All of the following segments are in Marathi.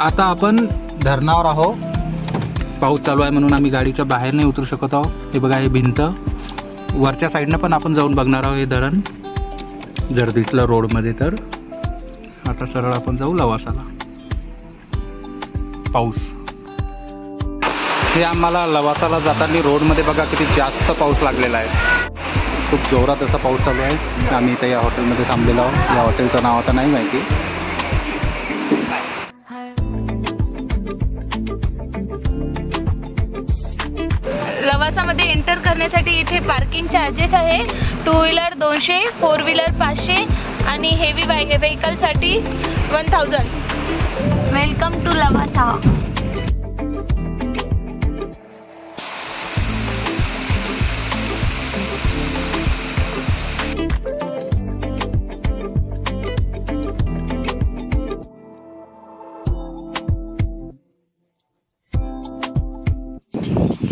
आता आपण धरणावर आहो पाऊस चालू आहे म्हणून आम्ही गाडीच्या बाहेर नाही उतरू शकत आहोत. हे बघा हे भिंत. वरच्या साईडनं पण आपण जाऊन बघणार आहोत हे धरण. जर दिसलं रोडमध्ये तर. आता सरळ आपण जाऊ लवासाला. पाऊस. हे आम्हाला लवासाला जाताना रोडमध्ये बघा किती जास्त पाऊस लागलेला आहे. खूप जोरात असा पाऊस चालू आहे. आम्ही इथे या हॉटेलमध्ये थांबलेलो आहोत. या हॉटेलचं नाव आता नाही माहिती. प्रवासामध्ये एंटर करण्यासाठी इथे पार्किंग चार्जेस आहे. टू व्हीलर दोनशे फोर व्हीलर पाचशे आणि heavy व्हेकलसाठी one thousand welcome to Lavasa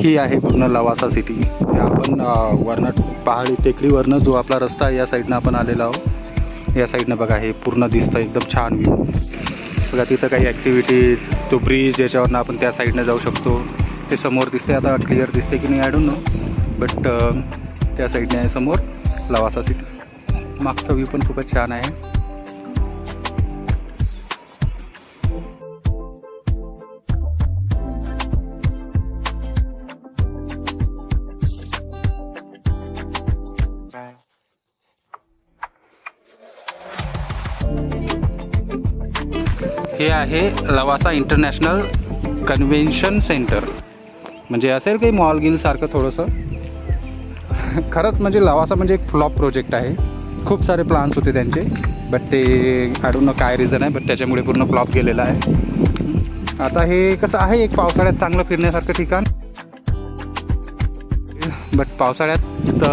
ही आहे पूर्ण लवासा सिटी. हे आपण वरनं पहाडी टेकडीवरनं जो आपला रस्ता आहे या साईडनं आपण आलेलो आहोत. या साईडनं बघा हे पूर्ण दिसतं एकदम छान व्ह्यू बघा तिथं काही ॲक्टिव्हिटीज तो ब्रिज याच्यावरनं आपण त्या साईडनं जाऊ शकतो. ते समोर दिसते आता क्लिअर दिसते की नाही आय डोंट नो बट त्या साईडने आहे समोर लवासा सिटी. मागचा व्ह्यू पण खूपच छान आहे. हे आहे लवासा इंटरनॅशनल कन्व्हेन्शन सेंटर. म्हणजे असेल काही मॉल थोडंसं. खरंच म्हणजे लवासा म्हणजे एक फ्लॉप प्रोजेक्ट आहे. खूप सारे प्लान्स होते त्यांचे बट ते काढून काय रिझन आहे बट त्याच्यामुळे पूर्ण फ्लॉप गेलेला आहे. आता हे कसं आहे एक पावसाळ्यात चांगलं फिरण्यासारखं ठिकाण. बट पावसाळ्यात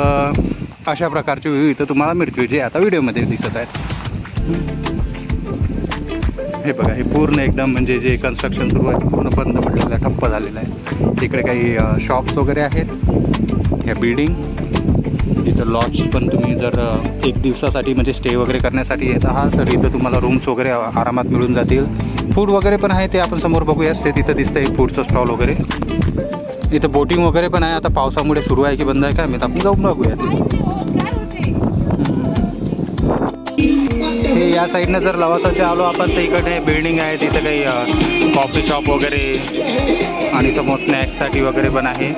अशा प्रकारचे व्ह्यू इथं तुम्हाला मिळतील जे आता व्हिडिओमध्ये दिसत आहेत. हे बघा हे पूर्ण एकदम म्हणजे जे कन्स्ट्रक्शन सुरू आहे पूर्ण बंद पडलेलं आहे ठप्प झालेलं आहे. तिकडे काही शॉप्स वगैरे आहेत. ह्या बिल्डिंग इथं लॉज पण तुम्ही जर एक दिवसासाठी म्हणजे स्टे वगैरे करण्यासाठी येत आहात तर इथं तुम्हाला रूम्स वगैरे आरामात मिळून जातील. फूड वगैरे पण आहे ते आपण समोर बघूया. ते तिथं दिसतं एक फूडचं स्टॉल वगैरे. इथं बोटिंग वगैरे पण आहे. आता पावसामुळे सुरू आहे की बंद आहे काय मी आपण जाऊन बघूया. या साईडनं जर लवासाचे आलो आपण तर इकडे बिल्डिंग आहे तिथं काही कॉफी शॉप वगैरे आणि समोर स्नॅक्ससाठी वगैरे पण आहे.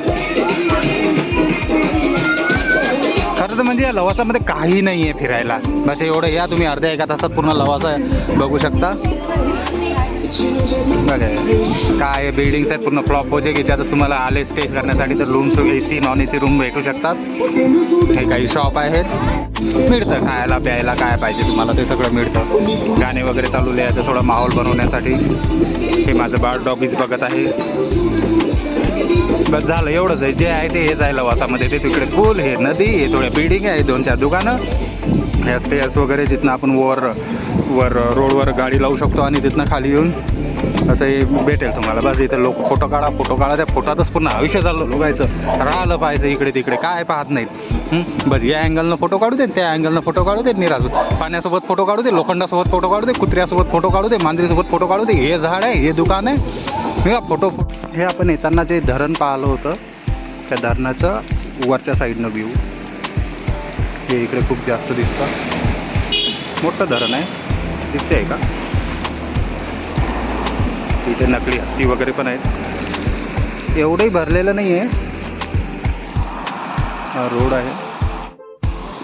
खरं तर म्हणजे या लवासामध्ये काही नाही आहे फिरायला. बस एवढं या तुम्ही अर्ध्या एका तासात पूर्ण लवासा बघू शकता. काय बिल्डिंग्स आहेत पूर्ण फ्लॉप प्रोजेक्ट त्यात तुम्हाला आले स्टे करण्यासाठी तर rooms A C non A C room भेटू शकतात. हे काही शॉप आहेत. मिळतं खायला प्यायला काय पाहिजे तुम्हाला ते सगळं मिळतं. गाणे वगैरे चालू आहे. तर थोडं माहोल बनवण्यासाठी. हे माझं बाळ डॉगीज बघत आहे. बस झालं एवढंच आहे. जे आहे ते हे जायला वासामध्ये. ते तिकडे पूल हे नदी हे थोड्या बिल्डिंग आहे दोन चार दुकानं. ह्या स्टेअर्स वगैरे जिथनं आपण वर वर रोडवर गाडी लावू शकतो आणि तिथनं खाली येऊन असं हे भेटेल तुम्हाला. बस इथं लोक फोटो काढा फोटो काढा. त्या फोटोतच पूर्ण आयुष्य चाललं लोकायचं राहिलं पाहिजे इकडे तिकडे. काय पाहत नाहीत. बस या अँगलनं फोटो काढू दे त्या अँगलनं फोटो काढू दे निराजू पाण्यासोबत फोटो काढू दे लोखंडासोबत फोटो काढू दे कुत्र्यासोबत फोटो काढू दे मांजरीसोबत फोटो काढू दे. हे झाड आहे हे दुकान आहे. Photo photo. हे आपण येताना जे धरण पाहिलं होतं त्या धरणाचं वरच्या साईडनं व्ह्यू हे इकडे खूप जास्त दिसतं. मोठं धरण आहे. दिसते आहे का? इथे नकली हत्ती वगैरे पण आहेत. एवढंही भरलेलं नाही आहे रोड आहे.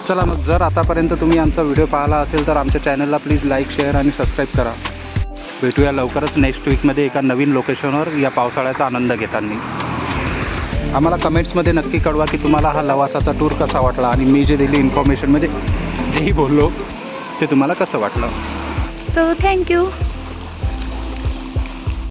चला मग जर आतापर्यंत तुम्ही आमचा व्हिडिओ पाहिला असेल तर आमच्या चॅनलला प्लीज लाईक शेअर आणि सबस्क्राईब करा. भेटूया लवकरच नेक्स्ट वीकमध्ये एका नवीन लोकेशनवर या पावसाळ्याचा आनंद घेताना. आम्हाला कमेंट्समध्ये नक्की कळवा की तुम्हाला हा लवासाचा टूर कसा वाटला आणि मी जे दिली इन्फॉर्मेशनमध्ये जेही बोललो. ते तुम्हाला कसं वाटलं? So thank you